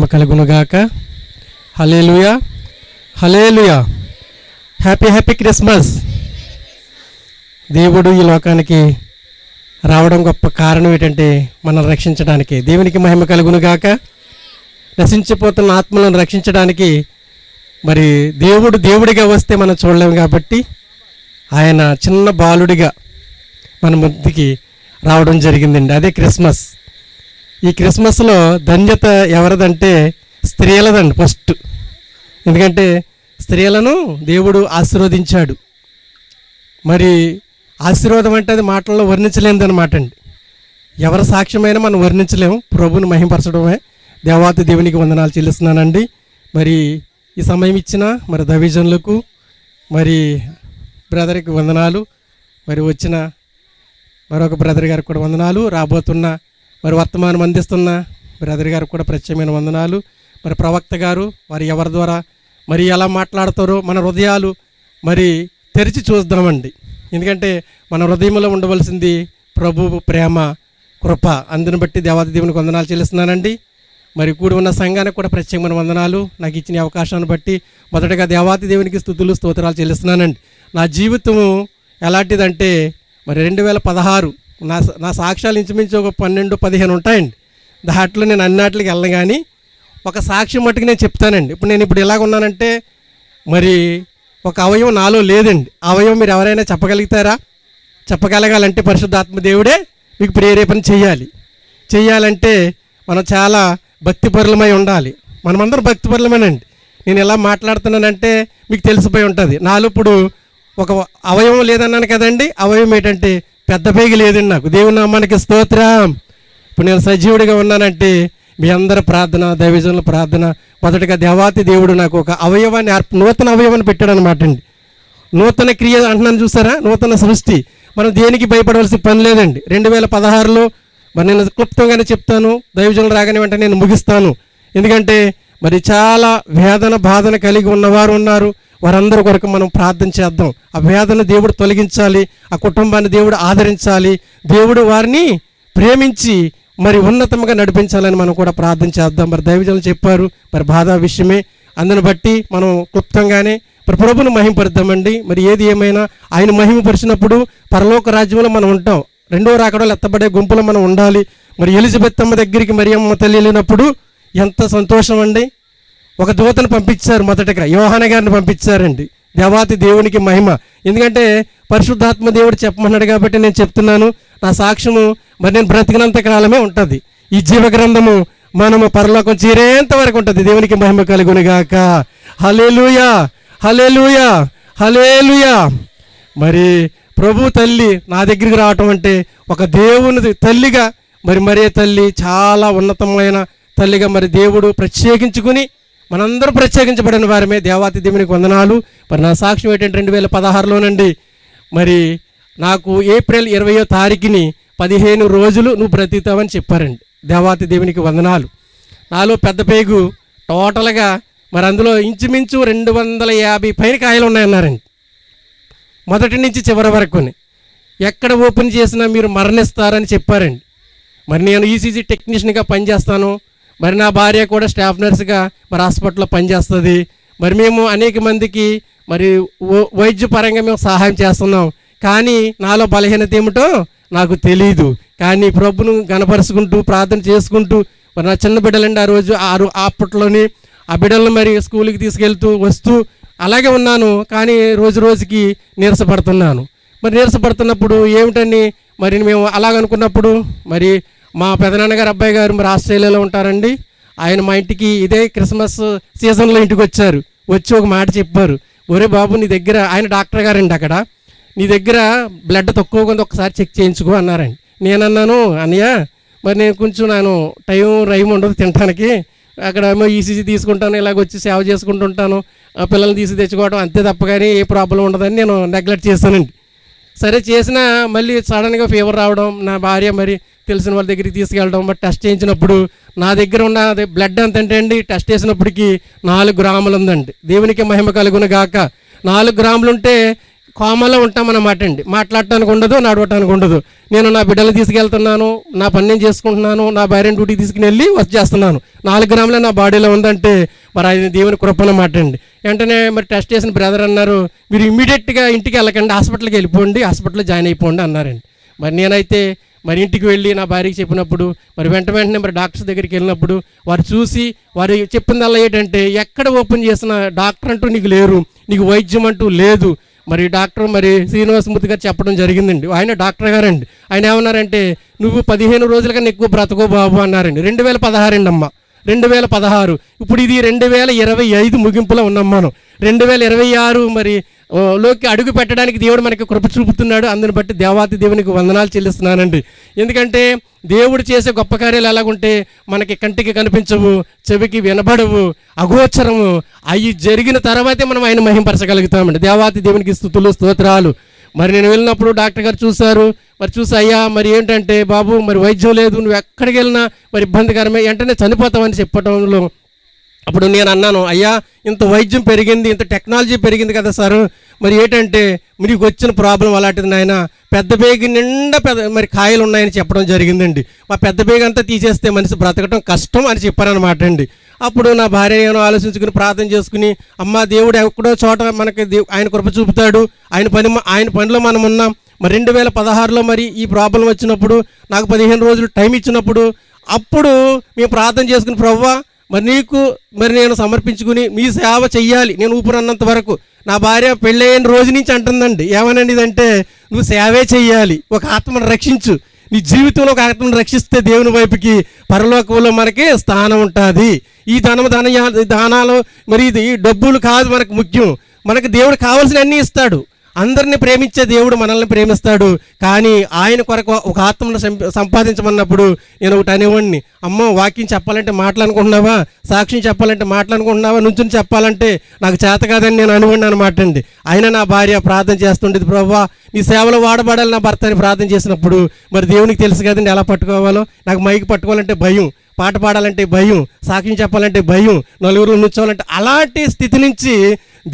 మహిమ కలుగునుగాక. Hallelujah hallelujah happy happy Christmas. దేవుడు ఈ లోకానికి రావడం గొప్ప కారణం ఏంటంటే మనల్ని రక్షించడానికి. దేవునికి మహిమ కలుగునుగాక. నశించిపోతున్న ఆత్మలను రక్షించడానికి మరి దేవుడు దేవుడిగా వస్తే మనం చూడలేము కాబట్టి ఆయన చిన్న బాలుడిగా మన ముందుకి రావడం జరిగిందండి. అదే క్రిస్మస్. ఈ క్రిస్మస్లో ధన్యత ఎవరిదంటే స్త్రీలదండి ఫస్ట్. ఎందుకంటే స్త్రీలను దేవుడు ఆశీర్వదించాడు. మరి ఆశీర్వాదం అంటే అది మాటల్లో వర్ణించలేనిదన్నమాట అండి ఎవరి సాక్ష్యమైనా మనం వర్ణించలేము. ప్రభుని మహింపరచడమే. దేవాతి దేవునికి వందనాలు చెల్లిస్తున్నానండి. మరి ఈ సమయం ఇచ్చిన మరి దవిజన్లకు మరి బ్రదర్కి వందనాలు. మరి వచ్చిన మరొక బ్రదర్ గారికి కూడా వందనాలు. రాబోతున్న మరి వర్తమానం అందిస్తున్న బ్రదర్ గారికి కూడా ప్రత్యేకమైన వందనాలు. మరి ప్రవక్త గారు వారు ఎవరి ద్వారా మరి ఎలా మాట్లాడతారో మన హృదయాలు మరి తెరిచి చూద్దామండి. ఎందుకంటే మన హృదయంలో ఉండవలసింది ప్రభు ప్రేమ కృప. అందుని బట్టి దేవాది దేవునికి వందనాలు చెల్లిస్తున్నానండి. మరి కూడి ఉన్న సంఘానికి కూడా ప్రత్యేకమైన వందనాలు. నాకు ఇచ్చిన అవకాశాన్ని బట్టి మొదటగా దేవాతి దేవునికి స్థుతులు స్తోత్రాలు చెల్లిస్తున్నానండి. నా జీవితము ఎలాంటిదంటే మరి రెండు వేల పదహారు నా నా సాక్ష్యాలు ఇంచుమించు ఒక పన్నెండు పదిహేను ఉంటాయండి. దాంట్లో నేను అన్నిటికి వెళ్ళను కానీ ఒక సాక్ష్యం మట్టుకు నేను చెప్తానండి. ఇప్పుడు నేను ఇప్పుడు ఎలాగ ఉన్నానంటే మరి ఒక అవయవం నాలో లేదండి. అవయవం మీరు ఎవరైనా చెప్పగలుగుతారా? చెప్పగలగాలంటే పరిశుద్ధాత్మ దేవుడే మీకు ప్రేరేపణ చేయాలి చేయాలంటే మనం చాలా భక్తిపరులమై ఉండాలి. మనమందరం భక్తిపరులమేనండి. నేను ఎలా మాట్లాడుతున్నానంటే మీకు తెలిసిపోయి ఉంటుంది. నాలో ఇప్పుడు ఒక అవయవం లేదన్నాను కదండి. అవయవం ఏంటంటే పెద్ద పైకి లేదండి నాకు. దేవుని నామానికి స్తోత్రం. ఇప్పుడు నేను సజీవుడిగా ఉన్నానంటే మీ అందరి ప్రార్థన దైవజనుల ప్రార్థన మొదటగా దేవాతి దేవుడు నాకు ఒక అవయవాన్ని నూతన అవయవాన్ని పెట్టాడు అనమాట అండి. నూతన క్రియ అంటున్నాను చూసారా? నూతన సృష్టి. మనం దేనికి భయపడవలసిన పని లేదండి. రెండు వేల పదహారులో మరి నేను క్లుప్తంగానే చెప్తాను. దైవజనులు రాగానే వెంటనే నేను ముగిస్తాను. ఎందుకంటే మరి చాలా వేదన బాధన కలిగి ఉన్నవారు ఉన్నారు. వారందరి కొరకు మనం ప్రార్థన చేద్దాం. ఆ వేదన దేవుడు తొలగించాలి ఆ కుటుంబాన్ని దేవుడు ఆదరించాలి దేవుడు వారిని ప్రేమించి మరి ఉన్నతంగా నడిపించాలని మనం కూడా ప్రార్థన చేద్దాం. మరి దైవజనులు చెప్పారు మరి బాధ విషయమే. అందుని బట్టి మనం క్లుప్తంగానే మరి ప్రభుని మహింపరుద్దామండి. మరి ఏది ఏమైనా ఆయన మహిమపరిచినప్పుడు పరలోక రాజ్యంలో మనం ఉంటాం. రెండో రాకడలు ఎత్తబడే గుంపులో మనం ఉండాలి. మరి ఎలిజబెత్ అమ్మ దగ్గరికి మరి అమ్మ తల్లి వెళ్ళినప్పుడు ఎంత సంతోషం అండి ఒక దూతను పంపించారు మొదటగా యోహాన గారిని పంపించారండి. దేవాతి దేవునికి మహిమ. ఎందుకంటే పరిశుద్ధాత్మ దేవుడు చెప్పమన్నాడు కాబట్టి నేను చెప్తున్నాను. నా సాక్ష్యము మరి నేను బ్రతికినంత కాలమే ఉంటుంది. ఈ జీవ గ్రంథము మనము పరలోకం చేరేంత వరకు ఉంటుంది. దేవునికి మహిమ కలుగునిగాక హలేలుయా హలేలుయా హలేలుయా మరి ప్రభు తల్లి నా దగ్గరికి రావటం అంటే ఒక దేవుని తల్లిగా మరి మరే తల్లి చాలా ఉన్నతమైన తల్లిగా మరి దేవుడు ప్రత్యేకించుకుని మనందరూ ప్రత్యేకించబడిన వారమే. దేవాతి దేవునికి వందనాలు. మరి నా సాక్ష్యం ఏంటంటే రెండు వేల పదహారులోనండి మరి నాకు ఏప్రిల్ ఇరవయో తారీఖుని పదిహేను రోజులు నువ్వు బ్రతుకుతావని చెప్పారండి. దేవాతి దేవునికి వందనాలు. నాలో పెద్ద పేగు టోటల్గా మరి అందులో ఇంచుమించు రెండు వందల యాభై పైన కాయలు ఉన్నాయన్నారండి. మొదటి నుంచి చివరి వరకుని. ఎక్కడ ఓపెన్ చేసినా మీరు మరణిస్తారని చెప్పారండి. మరి నేను ఈసీజీ టెక్నీషియన్గా పనిచేస్తాను. మరి నా భార్య కూడా స్టాఫ్ నర్స్గా మరి హాస్పిటల్లో పనిచేస్తుంది. మరి మేము అనేక మందికి మరి వైద్యపరంగా మేము సహాయం చేస్తున్నాం. కానీ నాలో బలహీనత ఏమిటో నాకు తెలియదు కానీ ప్రభును గనపరుచుకుంటూ ప్రార్థన చేసుకుంటూ మరి నా చిన్న బిడ్డలండి ఆ రోజు ఆ అప్పట్లోని ఆ బిడ్డలను మరి స్కూల్కి తీసుకెళ్తూ వస్తూ అలాగే ఉన్నాను. కానీ రోజు రోజుకి నీరసపడుతున్నాను. మరి నీరసపడుతున్నప్పుడు ఏమిటని మరి మేము అలాగనుకున్నప్పుడు మరి మా పెదనాన్నగారు అబ్బాయి గారు మరి ఆస్ట్రేలియాలో ఉంటారండి. ఆయన మా ఇంటికి ఇదే క్రిస్మస్ సీజన్లో ఇంటికి వచ్చారు. వచ్చి ఒక మాట చెప్పారు. ఒరే బాబు నీ దగ్గర ఆయన డాక్టర్ గారండి అక్కడ. నీ దగ్గర బ్లడ్ తక్కువగా ఉంది ఒకసారి చెక్ చేయించుకో అన్నారండి. నేనన్నాను అన్నయ్య మరి నేను కొంచెం నేను టైం రైమ్ ఉండదు తినడానికి అక్కడ ఏమో ఈసీజీ తీసుకుంటాను ఇలాగ వచ్చి సేవ చేసుకుంటుంటాను. పిల్లల్ని తీసి తెచ్చుకోవడం అంతే తప్ప కానీ ఏ ప్రాబ్లం ఉండదని నేను నెగ్లెక్ట్ చేస్తానండి సరే చేసినా మళ్ళీ సడన్గా ఫీవర్ రావడం నా భార్య మరి తెలిసిన వాళ్ళ దగ్గరికి తీసుకెళ్ళడం మరి టెస్ట్ చేయించినప్పుడు నా దగ్గర ఉన్న అదే బ్లడ్ ఎంత అంటే అండి టెస్ట్ చేసినప్పటికీ నాలుగు గ్రాములు ఉందండి. దేవునికి మహిమ కలుగును గాక. నాలుగు గ్రాములు ఉంటే కోమలో ఉంటామన్నమాట అండి. మాట్లాడటానికి ఉండదు నడవటానికి ఉండదు. నేను నా బిడ్డలు తీసుకెళ్తున్నాను నా పని నేను చేసుకుంటున్నాను నా భార్యను డ్యూటీ తీసుకుని వెళ్ళి వర్క్ చేస్తున్నాను. నాలుగు గ్రాములే నా బాడీలో ఉందంటే మరి అది దేవుని కృపనమాట అండి. వెంటనే మరి టెస్ట్ చేసిన బ్రదర్ అన్నారు మీరు ఇమీడియట్గా ఇంటికి వెళ్ళకండి హాస్పిటల్కి వెళ్ళిపోండి హాస్పిటల్లో జాయిన్ అయిపోండి అన్నారండి. మరి నేనైతే మరి ఇంటికి వెళ్ళి నా భార్యకి చెప్పినప్పుడు మరి వెంట వెంటనే మరి డాక్టర్స్ దగ్గరికి వెళ్ళినప్పుడు వారు చూసి వారు చెప్పిందల్లా ఏంటంటే ఎక్కడ ఓపెన్ చేసిన డాక్టర్ అంటూ నీకు లేరు నీకు వైద్యం అంటూ లేదు. మరి డాక్టర్ మరి శ్రీనివాసమూర్తి గారు చెప్పడం జరిగిందండి. ఆయన డాక్టర్ గారండి. ఆయన ఏమన్నారంటే నువ్వు పదిహేను రోజుల కన్నా ఎక్కువ బ్రతకో బాబు అన్నారండి. రెండు వేల పదహారండి అమ్మ. రెండు వేల పదహారు. ఇప్పుడు ఇది రెండు వేల ఇరవై ఐదు ముగింపులో ఉన్నాం మనం రెండు వేల ఇరవై ఆరు మరి లోకి అడుగు పెట్టడానికి దేవుడు మనకి కృప చూపుతున్నాడు. అందుని బట్టి దేవాతి దేవునికి వందనాలు చెల్లిస్తున్నానండి. ఎందుకంటే దేవుడు చేసే గొప్ప కార్యాలు ఎలాగుంటే మనకి కంటికి కనిపించవు చెవికి వినబడవు అగోచరము. అవి జరిగిన తర్వాతే మనం ఆయన మహింపరచగలుగుతామండి. దేవాతి దేవునికి స్థుతులు స్తోత్రాలు. మరి నేను వెళ్ళినప్పుడు డాక్టర్ గారు చూశారు. మరి చూసి అయ్యా మరి ఏంటంటే బాబు మరి వైద్యం లేదు నువ్వు ఎక్కడికి వెళ్ళినా మరి ఇబ్బందికరమే వెంటనే చనిపోతామని చెప్పడంలో అప్పుడు నేను అన్నాను అయ్యా ఇంత వైద్యం పెరిగింది ఇంత టెక్నాలజీ పెరిగింది కదా సార్. మరి ఏంటంటే మీకు వచ్చిన ప్రాబ్లం అలాంటిది నాయన. పెద్ద బేగి నిండా పెద్ద మరి కాయలు ఉన్నాయని చెప్పడం జరిగిందండి. మా పెద్ద బేగి అంతా తీసేస్తే మనిషి బ్రతకడం కష్టం అని చెప్పారనమాట అండి. అప్పుడు నా భార్య నేను ఆలోచించుకుని ప్రార్థన చేసుకుని అమ్మ దేవుడు ఎక్కడో చోట మనకి ఆయన కృప చూపుతాడు. ఆయన పని ఆయన పనిలో మనం ఉన్నాం. మరి రెండు వేల పదహారులో మరి ఈ ప్రాబ్లం వచ్చినప్పుడు నాకు పదిహేను రోజులు టైం ఇచ్చినప్పుడు అప్పుడు మేము ప్రార్థన చేసుకుని ప్రవ్వా మరి నీకు మరి నేను సమర్పించుకుని మీ సేవ చెయ్యాలి. నేను ఊపిరన్నంత వరకు. నా భార్య పెళ్ళైన రోజు నుంచి అంటుందండి ఏమనండి ఇదంటే నువ్వు సేవే చెయ్యాలి. ఒక ఆత్మను రక్షించు. నీ జీవితంలో ఒక ఆత్మను రక్షిస్తే దేవుని వైపుకి పరలోకంలో మనకి స్థానం ఉంటుంది. ఈ ధనం ధన దానాలు మరి ఇది డబ్బులు కాదు మనకు ముఖ్యం. మనకు దేవుడు కావాల్సిన అన్నీ ఇస్తాడు. అందరిని ప్రేమించే దేవుడు మనల్ని ప్రేమిస్తాడు. కానీ ఆయన కొరకు ఒక ఆత్మను సంపాదించమన్నప్పుడు నేను ఒకటి అనేవాడిని. అమ్మ వాక్యం చెప్పాలంటే మాట్లాడుకుంటున్నావా సాక్ష్యం చెప్పాలంటే మాట్లాడుకుంటున్నావా నుంచుని చెప్పాలంటే నాకు చేత కాదని నేను అనుకున్నాను అనమాట అండి. ఆయన నా భార్య ప్రార్థన చేస్తుండేది ప్రభా నీ సేవలో వాడబడాలి నా భర్తని ప్రార్థన చేసినప్పుడు మరి దేవునికి తెలుసు కదండి ఎలా పట్టుకోవాలో? నాకు మైకి పట్టుకోవాలంటే భయం. పాట పాడాలంటే భయం సాక్ష్యం చెప్పాలంటే భయం నలుగురు నుంచోవాలంటే అలాంటి స్థితి నుంచి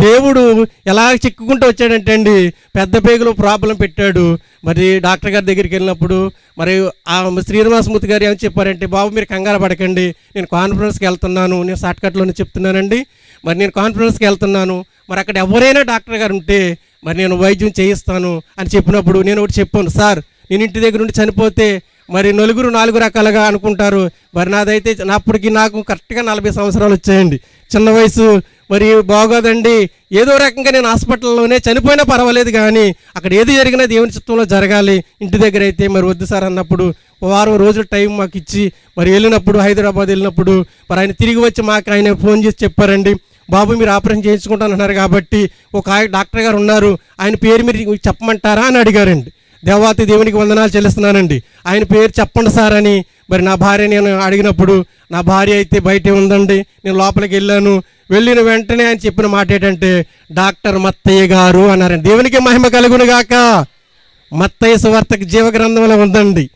దేవుడు ఎలా చిక్కుకుంటూ వచ్చాడంటే అండి పెద్ద పేగులో ప్రాబ్లం పెట్టాడు. మరి డాక్టర్ గారి దగ్గరికి వెళ్ళినప్పుడు మరి ఆ శ్రీనివాసమూర్తి గారు ఏమని చెప్పారంటే బాబు మీరు కంగారు పడకండి నేను కాన్ఫరెన్స్కి వెళ్తున్నాను నేను షార్ట్కట్లోనే చెప్తున్నానండి. మరి నేను కాన్ఫరెన్స్కి వెళ్తున్నాను మరి అక్కడ ఎవరైనా డాక్టర్ గారు ఉంటే మరి నేను వైద్యం చేయిస్తాను అని చెప్పినప్పుడు నేను ఒకటి చెప్పాను సార్ నేను ఇంటి దగ్గర నుండి చనిపోతే మరి నలుగురు నాలుగు రకాలుగా అనుకుంటారు. మరి నాదైతే అప్పటికి నాకు కరెక్ట్గా నలభై సంవత్సరాలు వచ్చాయండి. చిన్న వయసు మరి బాగోదండి. ఏదో రకంగా నేను హాస్పిటల్లోనే చనిపోయినా పర్వాలేదు కానీ అక్కడ ఏది జరిగినా దేవుని చిత్తంలో జరగాలి. ఇంటి దగ్గర అయితే మరి వద్దు సార్ అన్నప్పుడు వారం రోజులు టైం మాకు ఇచ్చి మరి వెళ్ళినప్పుడు హైదరాబాద్ వెళ్ళినప్పుడు మరి ఆయన తిరిగి వచ్చి మాకు ఆయన ఫోన్ చేసి చెప్పారండి. బాబు మీరు ఆపరేషన్ చేయించుకుంటానన్నారు కాబట్టి ఒక ఆయన డాక్టర్ గారు ఉన్నారు. ఆయన పేరు మీరు చెప్పమంటారా అని అడిగారండి. దేవాతి దేవునికి వందనాలు చెల్లిస్తున్నానండి. ఆయన పేరు చెప్పండి సార్ అని. మరి నా భార్య నేను అడిగినప్పుడు నా భార్య అయితే బయటే ఉందండి నేను లోపలికి వెళ్ళాను. వెళ్ళిన వెంటనే ఆయన చెప్పిన మాట ఏంటంటే డాక్టర్ మత్తయ్య గారు అన్నారండి. దేవునికి మహిమ కలుగునుగాక. మత్తయ్య సువార్తకి జీవగ్రంథంలో ఉందండి.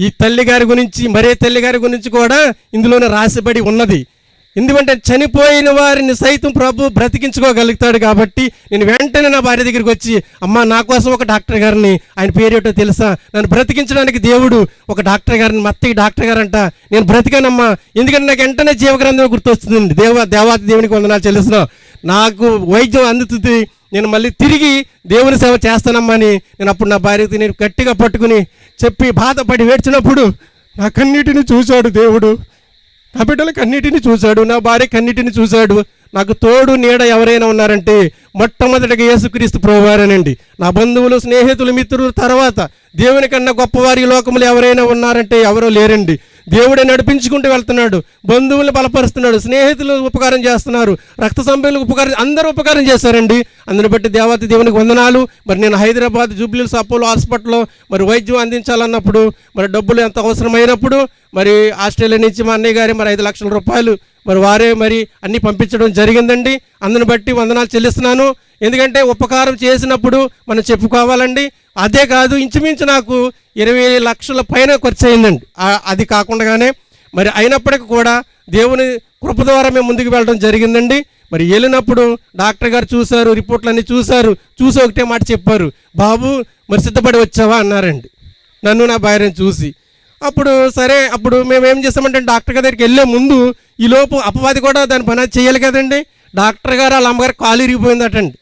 ఈ తల్లి గారి గురించి మరే తల్లి గారి గురించి కూడా ఇందులోనే రాసిబడి ఉన్నది. ఎందుకంటే చనిపోయిన వారిని సైతం ప్రభు బ్రతికించుకోగలుగుతాడు కాబట్టి నేను వెంటనే నా భార్య దగ్గరికి వచ్చి అమ్మ నా కోసం ఒక డాక్టర్ గారిని ఆయన పేరేటో తెలుసా? నన్ను బ్రతికించడానికి దేవుడు ఒక డాక్టర్ గారిని మత్తకి డాక్టర్ గారంట. నేను బ్రతికానమ్మా. ఎందుకంటే నాకు వెంటనే జీవగ్రంథం గుర్తొస్తుంది దేవ దేవాతి దేవునికి వందనాలు చెల్లిస్తున్నా. నాకు వైద్యం అందుతుంది. నేను మళ్ళీ తిరిగి దేవుని సేవ చేస్తానమ్మని నేను అప్పుడు నా భార్యకి నేను గట్టిగా పట్టుకుని చెప్పి బాధపడి వేడ్చినప్పుడు నా కన్నీటిని చూశాడు దేవుడు. నా బిడ్డలకు కన్నిటిని చూశాడు నా భార్య కన్నిటిని చూశాడు. నాకు తోడు నీడ ఎవరైనా ఉన్నారంటే మొట్టమొదటిగా యేసుక్రీస్తు ప్రభువారేనండి. నా బంధువులు స్నేహితులు మిత్రులు తర్వాత దేవుని కన్నా గొప్పవారి లోకములు ఎవరైనా ఉన్నారంటే ఎవరో లేరండి. దేవుడే నడిపించుకుంటూ వెళ్తున్నాడు. బంధువులు బలపరుస్తున్నాడు. స్నేహితులు ఉపకారం చేస్తున్నారు. రక్త సంబంధులకు ఉపకారం అందరూ ఉపకారం చేశారండి. అందుని బట్టి దేవత దేవునికి వందనాలు. మరి నేను హైదరాబాద్ జూబ్లీస్ అపోలో హాస్పిటల్లో మరి వైద్యం అందించాలన్నప్పుడు మరి డబ్బులు ఎంత అవసరమైనప్పుడు మరి ఆస్ట్రేలియా నుంచి మా అన్నయ్య గారి మరి ఐదు లక్షల రూపాయలు మరి వారే మరి అన్ని పంపించడం జరిగిందండి. అందుని బట్టి వందనాలు చెల్లిస్తున్నాను. ఎందుకంటే ఉపకారం చేసినప్పుడు మనం చెప్పుకోవాలండి. అదే కాదు ఇంచుమించు నాకు ఇరవై లక్షల పైన ఖర్చు అయిందండి అది కాకుండానే మరి అయినప్పటికీ కూడా దేవుని కృప ద్వారా మేము ముందుకు వెళ్ళడం జరిగిందండి. మరి వెళ్ళినప్పుడు డాక్టర్ గారు చూశారు రిపోర్ట్లన్నీ చూశారు చూసి ఒకటే మాట చెప్పారు. బాబు మరి సిద్ధపడి వచ్చావా? అన్నారండి. నన్ను నా భార్యను చూసి. అప్పుడు సరే అప్పుడు మేము ఏం చేస్తామంటే డాక్టర్ గారి దగ్గరికి వెళ్ళే ముందు ఈ లోపు అపవాది కూడా దాని పని చేయాలి కదండి. డాక్టర్ గారు వాళ్ళ అమ్మగారు కాలు ఇరిగిపోయిందటండి.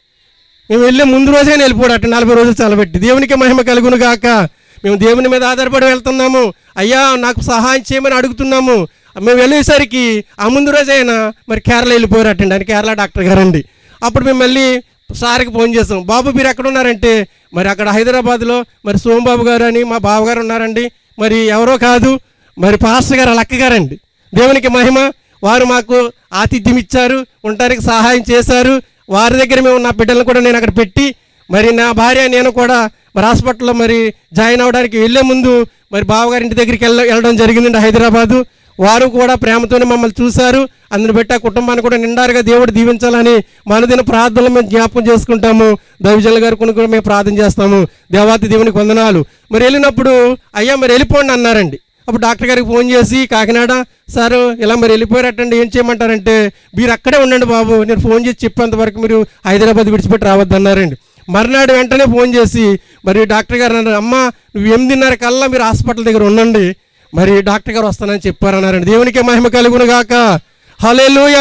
మేము వెళ్ళే ముందు రోజే వెళ్ళిపోడట నలభై రోజులు చలబెట్టి దేవునికి మహిమ కలుగును గాక. మేము దేవుని మీద ఆధారపడి వెళ్తున్నాము. అయ్యా నాకు సహాయం చేయమని అడుగుతున్నాము. మేము వెళ్ళేసరికి ఆ ముందు రోజైనా మరి కేరళ వెళ్ళిపోయారటండి. అని కేరళ డాక్టర్ గారండి. అప్పుడు మేము మళ్ళీ సార్కి ఫోన్ చేస్తాం బాబు మీరు ఎక్కడ ఉన్నారంటే? మరి అక్కడ హైదరాబాద్లో మరి సోమబాబు గారు అని మా బావగారు ఉన్నారండి. మరి ఎవరో కాదు మరి పాస్టర్ గారు లక్క గారండి. దేవునికి మహిమ వారు మాకు ఆతిథ్యం ఇచ్చారు ఉండడానికి సహాయం చేశారు. వారి దగ్గర మేము నా బిడ్డలను కూడా నేను అక్కడ పెట్టి మరి నా భార్య నేను కూడా మరి హాస్పిటల్లో మరి జాయిన్ అవ్వడానికి వెళ్ళే ముందు మరి బావగారి ఇంటి దగ్గరికి వెళ్ళ వెళ్ళడం జరిగిందండి హైదరాబాదు. వారు కూడా ప్రేమతోనే మమ్మల్ని చూశారు. అందుని బట్టి ఆ కుటుంబాన్ని కూడా నిండారుగా దేవుడు దీవించాలని మనదిన ప్రార్థనలు మేము జ్ఞాపకం చేసుకుంటాము. దైవజనుల గారు కొన్ని కూడా మేము ప్రార్థన చేస్తాము. దేవాతి దేవునికి వందనాలు. మరి వెళ్ళినప్పుడు అయ్యా మరి వెళ్ళిపోండి అన్నారండి. అప్పుడు డాక్టర్ గారికి ఫోన్ చేసి కాకినాడ సార్ ఇలా మరి వెళ్ళిపోయారటండి ఏం చేయమంటారంటే మీరు అక్కడే ఉండండి బాబు నేను ఫోన్ చేసి చెప్పేంత వరకు మీరు హైదరాబాద్ విడిచిపెట్టి రావద్దన్నారండి మర్నాడు వెంటనే ఫోన్ చేసి మరి డాక్టర్ గారు అన్నారు అమ్మ నువ్వు ఎనిమిదిన్నర కల్లా మీరు హాస్పిటల్ దగ్గర ఉండండి మరి డాక్టర్ గారు వస్తానని చెప్పారన్నారండి. దేవునికి మహిమ కలుగును గాక. హలేలుయ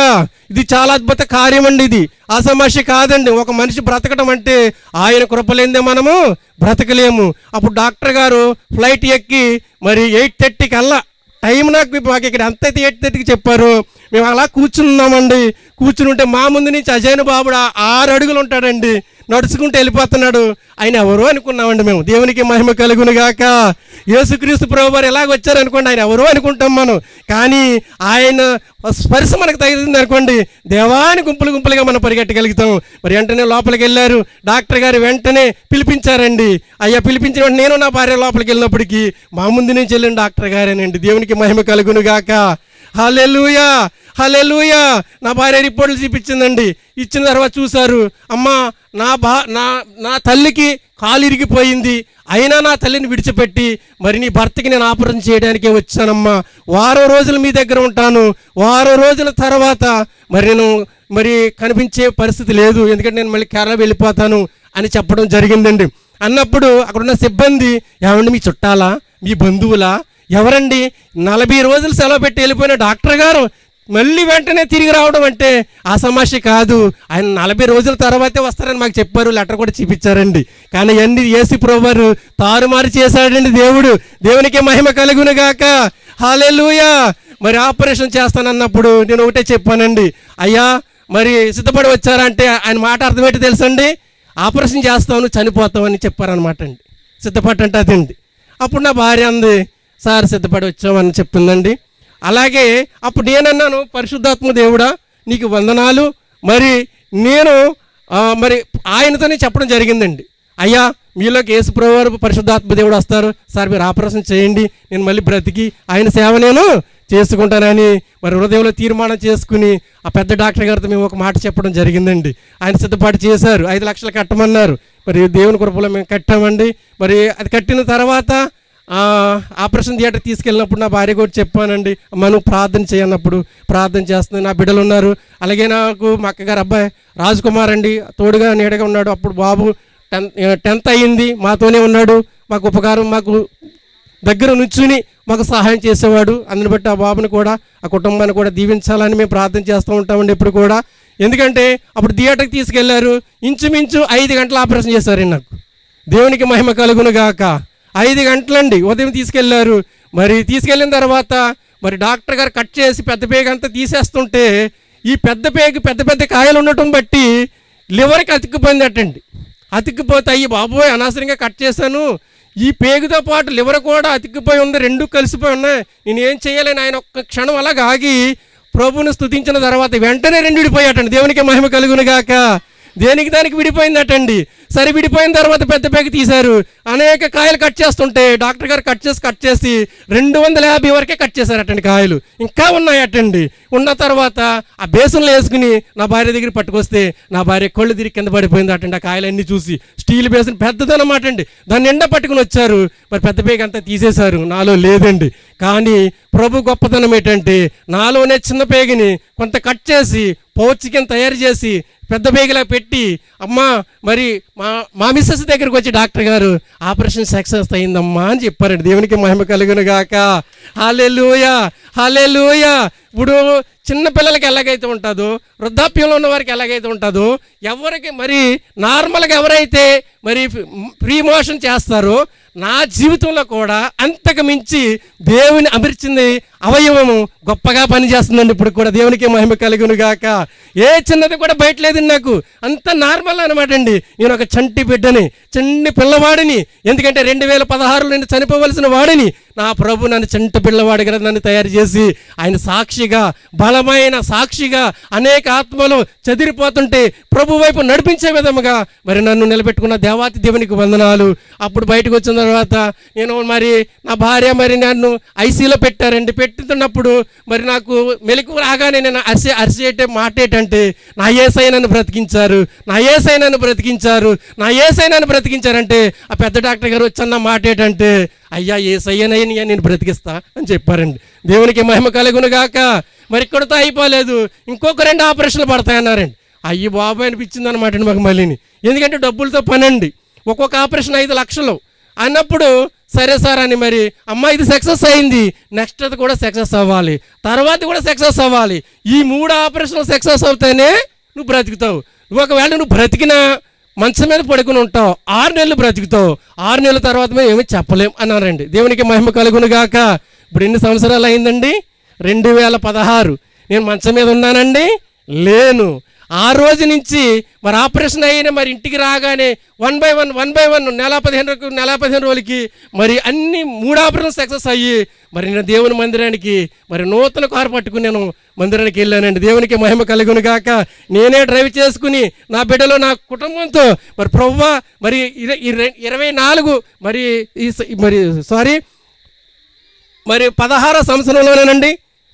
ఇది చాలా అద్భుత కార్యం అండి ఇది. అసమస్య కాదండి. ఒక మనిషి బ్రతకడం అంటే ఆయన కృపలేందే మనము బ్రతకలేము. అప్పుడు డాక్టర్ గారు ఫ్లైట్ ఎక్కి మరి ఎయిట్ థర్టీకి అల్లా టైం నాకు మాకు ఇక్కడ ఎంత అయితే ఎయిట్ థర్టీకి చెప్పారు. మేము అలా కూర్చున్నామండి. కూర్చుని ఉంటే మా ముందు నుంచి అజయన్ బాబుడు ఆరు అడుగులు ఉంటాడండి. నడుచుకుంటూ వెళ్ళిపోతున్నాడు. ఆయన ఎవరో అనుకున్నామండి మేము. దేవునికి మహిమ కలుగునుగాక. యేసుక్రీస్తు ప్రభు వారు ఎలాగ వచ్చారనుకోండి ఆయన ఎవరో అనుకుంటాం మనం. కానీ ఆయన స్పర్శ మనకు తగిలింది అనుకోండి దేవాని గుంపులు గుంపులుగా మనం పరిగెట్టగలుగుతాం. మరి వెంటనే లోపలికి వెళ్ళారు. డాక్టర్ గారు వెంటనే పిలిపించారండి. అయ్యా పిలిపించిన నేను నా భార్య లోపలికి వెళ్ళినప్పటికీ మా ముందు నుంచి వెళ్ళిన డాక్టర్ గారేనండి. దేవునికి మహిమ కలుగును గాక హలెలుయా హలెలుయా నా భార్య రిపోర్ట్లు చూపించిందండి. ఇచ్చిన తర్వాత చూశారు. అమ్మా నా బా నా నా తల్లికి కాలు ఇరిగిపోయింది. అయినా నా తల్లిని విడిచిపెట్టి మరి నీ భర్తకి నేను ఆపరేషన్ చేయడానికే వచ్చానమ్మా. వారం రోజులు మీ దగ్గర ఉంటాను. వారం రోజుల తర్వాత మరి నేను మరి కనిపించే పరిస్థితి లేదు. ఎందుకంటే నేను మళ్ళీ కేరళ వెళ్ళిపోతాను అని చెప్పడం జరిగిందండి. అన్నప్పుడు అక్కడున్న సిబ్బంది ఏమండి మీ చుట్టాలా? మీ బంధువులా? ఎవరండి? నలభై రోజులు సెలవు పెట్టి వెళ్ళిపోయిన డాక్టర్ గారు మళ్ళీ వెంటనే తిరిగి రావడం అంటే ఆ సమస్య కాదు. ఆయన నలభై రోజుల తర్వాతే వస్తారని మాకు చెప్పారు లెటర్ కూడా చూపించారండి. కానీ అన్ని ఏసీ ప్రోవారు తారుమారు చేశాడండి దేవుడు. దేవునికి మహిమ కలుగునుగాక. హాలే మరి ఆపరేషన్ చేస్తానన్నప్పుడు నేను ఒకటే చెప్పానండి. అయ్యా మరి సిద్ధపడి వచ్చారా అంటే ఆయన మాట అర్థం తెలుసండి? ఆపరేషన్ చేస్తాను చనిపోతామని చెప్పారనమాట అండి. సిద్ధపట్టంటే అదండి అప్పుడు నా భార్య అంది సార్ సిద్ధపడి వచ్చామని చెప్పిందండి అలాగే అప్పుడు నేనన్నాను పరిశుద్ధాత్మ దేవుడా నీకు వందనాలు. మరి నేను మరి ఆయనతోనే చెప్పడం జరిగిందండి. అయ్యా మీలోకి యేసు ప్రభువారు పరిశుద్ధాత్మ దేవుడు వస్తారు. సార్ మీరు ఆపరేషన్ చేయండి. నేను మళ్ళీ బ్రతికి ఆయన సేవ నేను చేసుకుంటానని మరి హృదయంలో తీర్మానం చేసుకుని ఆ పెద్ద డాక్టర్ గారితో మేము ఒక మాట చెప్పడం జరిగిందండి. ఆయన సిద్ధపాటు చేశారు. ఐదు లక్షలు కట్టమన్నారు. మరి దేవుని కృపలో మేము కట్టామండి. మరి అది కట్టిన తర్వాత ఆపరేషన్ థియేటర్ తీసుకెళ్ళినప్పుడు నా భార్య కూడా చెప్పానండి మనం ప్రార్థన చేయన్నప్పుడు ప్రార్థన చేస్తుంది నా బిడ్డలు ఉన్నారు. అలాగే నాకు మా అక్కగారు అబ్బాయి రాజ్కుమార్ అండి తోడుగా నీడగా ఉన్నాడు అప్పుడు బాబు టెన్త్ టెన్త్ అయ్యింది మాతోనే ఉన్నాడు మాకు ఉపకారం మాకు దగ్గర నుంచుని మాకు సహాయం చేసేవాడు అందుని బట్టి ఆ బాబుని కూడా ఆ కుటుంబాన్ని కూడా దీవించాలని మేము ప్రార్థన చేస్తూ ఉంటామండి ఎప్పుడు కూడా. ఎందుకంటే అప్పుడు థియేటర్కి తీసుకెళ్ళారు ఇంచుమించు ఐదు గంటల ఆపరేషన్ చేశారండి నాకు. దేవునికి మహిమ కలుగును గాక. ఐదు గంటలండి. ఉదయం తీసుకెళ్ళారు. మరి తీసుకెళ్ళిన తర్వాత మరి డాక్టర్ గారు కట్ చేసి పెద్ద పేగ అంతా తీసేస్తుంటే ఈ పెద్ద పేగు పెద్ద పెద్ద కాయలు ఉండటం బట్టి లివర్కి అతికిపోయిందటండి అతికిపోతే అయ్యి బాబోయ్ అనవసరంగా కట్ చేశాను. ఈ పేగుతో పాటు లివర్ కూడా అతికిపోయి ఉంది రెండు కలిసిపోయి ఉన్నాయి. నేను ఏం చేయలేను ఆయన ఒక్క క్షణం అలాగ ఆగి ప్రభువును స్థుతించిన తర్వాత వెంటనే రెండు విడిపోయాటండి. దేవునికి మహిమ కలుగునుగాక గాక. దేనికి దానికి విడిపోయిందటండి? సరే విడిపోయిన తర్వాత పెద్ద పెగ తీశారు. అనేక కాయలు కట్ చేస్తుంటే డాక్టర్ గారు కట్ చేసి కట్ చేసి రెండు వందల యాభై వరకే కట్ చేశారటండి కాయలు. ఇంకా ఉన్నాయటండి. ఉన్న తర్వాత ఆ బేసన్లో వేసుకుని నా భార్య దగ్గర పట్టుకొస్తే నా భార్య కళ్ళు తిరిగి కింద పడిపోయింది అటండి ఆ కాయలన్నీ చూసి. స్టీల్ బేసన్ పెద్దదన్నమాట అండి దాన్ని ఎండ పట్టుకుని వచ్చారు. మరి పెద్ద పేగ అంతా తీసేశారు. నాలో లేదండి. కానీ ప్రభు గొప్పతనం ఏంటంటే నాలోనే చిన్న పేగిని కొంత కట్ చేసి పౌచ్ కింద తయారు చేసి పెద్ద పేగిలా పెట్టి అమ్మా మరి మా మా మిస్సెస్ దగ్గరికి వచ్చి డాక్టర్ గారు ఆపరేషన్ సక్సెస్ అయిందమ్మా అని చెప్పారండి. దేవునికి మహిమ కలుగును గాక. హాలెలూయ హాలెలూయ ఇప్పుడు చిన్న పిల్లలకి ఎలాగైతే ఉంటుందో వృద్ధాప్యంలో ఉన్న వారికి ఎలాగైతే ఉంటుందో ఎవరికి మరి నార్మల్గా ఎవరైతే మరి ప్రీమోషన్ చేస్తారో నా జీవితంలో కూడా అంతకు మించి దేవుని అమర్చింది అవయవము గొప్పగా పనిచేస్తుందండి ఇప్పుడు కూడా. దేవునికి మహిమ కలుగును గాక ఏ చిన్నది కూడా బయట లేదండి నాకు. అంత నార్మల్ అనమాట అండి. నేను ఒక చంటి బిడ్డని చిన్ని పిల్లవాడిని. ఎందుకంటే రెండు వేల పదహారులో నేను చనిపోవలసిన వాడిని. నా ప్రభు నన్ను చంటి పిల్లవాడిగా నన్ను తయారు చేసి ఆయన సాక్షిగా బలమైన సాక్షిగా అనేక ఆత్మలు చెదిరిపోతుంటే ప్రభు వైపు నడిపించే విధముగా మరి నన్ను నిలబెట్టుకున్న దేవాతి దేవునికి వందనాలు. అప్పుడు బయటకు వచ్చిన తర్వాత నేను మరి నా భార్య మరి నన్ను ఐసీలో పెట్టారండి. పెట్టుతున్నప్పుడు మరి నాకు మెలకు రాగానే నేను అరిసే అరిసేటే మాట ఏంటంటే నా ఏసై నన్ను బ్రతికించారు నా ఏసై నన్ను బ్రతికించారు నా ఏసై నన్ను బ్రతికించారంటే ఆ పెద్ద డాక్టర్ గారు వచ్చన్న మాట ఏంటంటే అయ్యా ఏసయ్యనయ్య నేను బ్రతికిస్తా అని చెప్పారండి. దేవునికి మహిమ కలుగును గాక. మరి ఇక్కడతో అయిపోలేదు. ఇంకొక రెండు ఆపరేషన్లు పడతాయన్నారండి అయ్యి బాబు అనిపించింది అనమాట మాకు మళ్ళీని. ఎందుకంటే డబ్బులతో పనండి. ఒక్కొక్క ఆపరేషన్ ఐదు లక్షలు. అన్నప్పుడు సరే సార్ అని మరి అమ్మ ఇది సక్సెస్ అయింది నెక్స్ట్ అది కూడా సక్సెస్ అవ్వాలి. తర్వాత కూడా సక్సెస్ అవ్వాలి. ఈ మూడు ఆపరేషన్లు సక్సెస్ అవుతానే నువ్వు బ్రతుకుతావు. నువ్వు ఒకవేళ నువ్వు బ్రతికినా మంచం మీద పడుకుని ఉంటావు. ఆరు నెలలు బ్రతుకుతావు. ఆరు నెలల తర్వాత మేము ఏమీ చెప్పలేం అన్నారండి. దేవునికి మహిమ కలుగును గాక. ఇప్పుడు ఎన్ని సంవత్సరాలు అయిందండి? రెండు వేల పదహారు. నేను మంచం మీద ఉన్నానండి? లేను. ఆ రోజు నుంచి మరి ఆపరేషన్ అయిన మరి ఇంటికి రాగానే one by one one by one నెల పదిహేను నెల పదిహేను రోజులకి మరి అన్ని మూడు ఆపరేషన్ సక్సెస్ అయ్యి మరి నేను దేవుని మందిరానికి మరి నూతన కారు పట్టుకుని నేను మందిరానికి వెళ్ళానండి. దేవునికి మహిమ కలుగును గాక. నేనే డ్రైవ్ చేసుకుని నా బిడ్డలో నా కుటుంబంతో మరి ప్రవ్వ మరి ఇరవై నాలుగు మరి ఈ మరి సారీ మరి పదహారో సంవత్సరంలోనేనండి.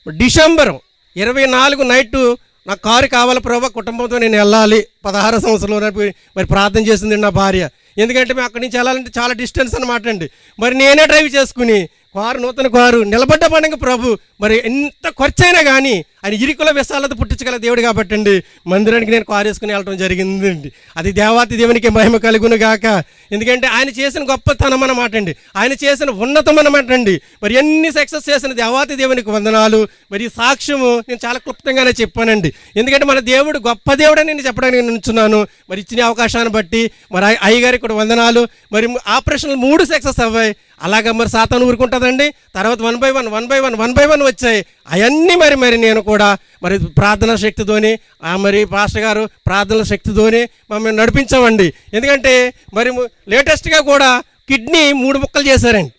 డిసెంబర్ ఇరవై నాలుగు నైట్ నాకు కారు కావాలి ప్రభా కుటుంబంతో నేను వెళ్ళాలి. పదహారు సంవత్సరంలో మరి ప్రార్థన చేసింది నా భార్య. ఎందుకంటే మేము అక్కడి నుంచి వెళ్ళాలంటే చాలా డిస్టెన్స్ అనమాట అండి. మరి నేనే డ్రైవ్ చేసుకుని కారు నూతన కారు నిలబడ్డ పండుగ ప్రభు. మరి ఎంత ఖర్చైనా కానీ ఆయన ఇరుకుల విశాలత పుట్టించగల దేవుడు కాబట్టి అండి మందిరానికి నేను కారు వేసుకుని వెళ్ళడం జరిగిందండి. అది దేవాతి దేవునికి మహిమ కలుగును గాక. ఎందుకంటే ఆయన చేసిన గొప్పతనం అన్నమాట అండి ఆయన చేసిన ఉన్నతం అన్నమాట అండి మరి ఎన్ని సక్సెస్ చేసిన దేవాతి దేవునికి వందనాలు. మరి సాక్ష్యము నేను చాలా క్లుప్తంగానే చెప్పానండి. ఎందుకంటే మన దేవుడు గొప్ప దేవుడని నేను చెప్పడానికి నుంచున్నాను. మరి ఇచ్చిన అవకాశాన్ని బట్టి మరి అయ్యగారికి కూడా వందనాలు. మరి ఆపరేషన్లు మూడు సక్సెస్ అవ్వాయి. అలాగా మరి సాతాను ఊరుకుంటుందండి. తర్వాత one by one one by one one by one వచ్చాయి. అవన్నీ మరి మరి నేను కూడా మరి ప్రార్థన శక్తితోని ఆ మరి పాస్టర్ గారు ప్రార్థన శక్తితోని మమ్మల్ని నడిపించామండి. ఎందుకంటే మరి లేటెస్ట్గా కూడా కిడ్నీ మూడు ముక్కలు చేశారండి.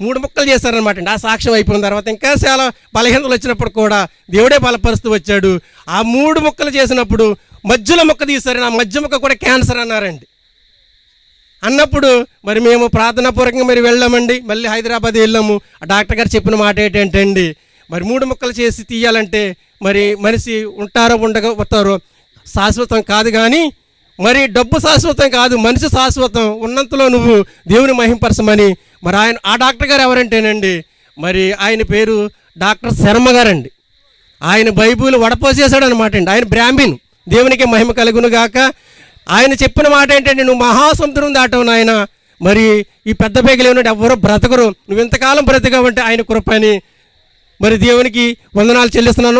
మూడు ముక్కలు చేశారనమాట అండి ఆ సాక్ష్యం అయిపోయిన తర్వాత ఇంకా చాలా బలహీనతలు వచ్చినప్పుడు కూడా దేవుడే బలపరుస్తూ వచ్చాడు. ఆ మూడు ముక్కలు చేసినప్పుడు మధ్యలో ముక్క తీశారని ఆ మధ్య ముక్క కూడా క్యాన్సర్ అన్నారండి. అన్నప్పుడు మరి మేము ప్రార్థనాపూర్వకంగా మరి వెళ్ళామండి. మళ్ళీ హైదరాబాద్ వెళ్ళాము. ఆ డాక్టర్ గారు చెప్పిన మాట ఏంటంటే మరి మూడు ముక్కలు చేసి తీయాలంటే మరి మనిషి ఉంటారో ఉండకపోతారో శాశ్వతం కాదు కానీ మరి డబ్బు శాశ్వతం కాదు మనిషి శాశ్వతం ఉన్నంతలో నువ్వు దేవుని మహింపరచమని మరి ఆయన ఆ డాక్టర్ గారు ఎవరంటేనండి మరి ఆయన పేరు డాక్టర్ శర్మ గారండి. ఆయన బైబుల్ వడపోసేసాడు అనమాట అండి ఆయన బ్రాహ్మిన్ దేవునికి మహిమ కలుగును గాక. ఆయన చెప్పిన మాట ఏంటంటే నువ్వు మహాసముద్రం దాటవు నాయన. మరి ఈ పెద్ద పేగలు ఏమిటంటే ఎవరో బ్రతకరు. నువ్వు ఇంతకాలం బ్రతకవంటే ఆయన కృపని మరి దేవునికి వందనాలు చెల్లిస్తున్నాను.